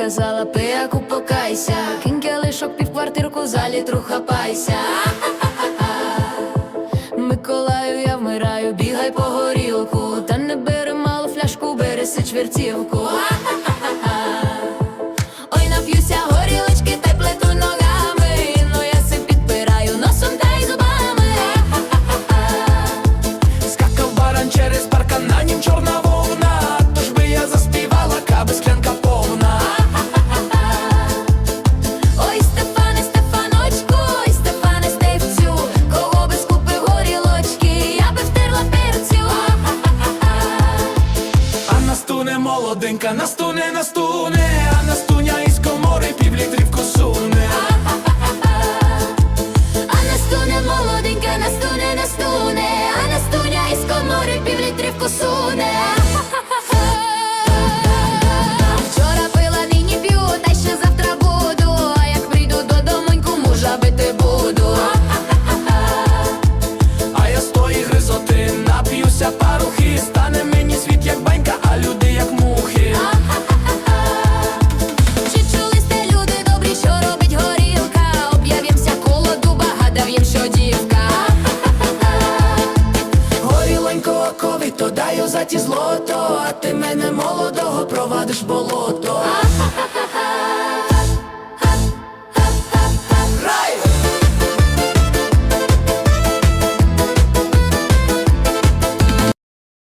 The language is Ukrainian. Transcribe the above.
казала, пияку покайся, Кинь лишок півквартирку за літру хапайся. Миколаю, я вмираю, бігай по горілку, та не бери малу фляжку, бери чвертівку. Молоденька настуне, настуне, а настуне. то даю за ті злото, а ти мене молодого провадиш болото.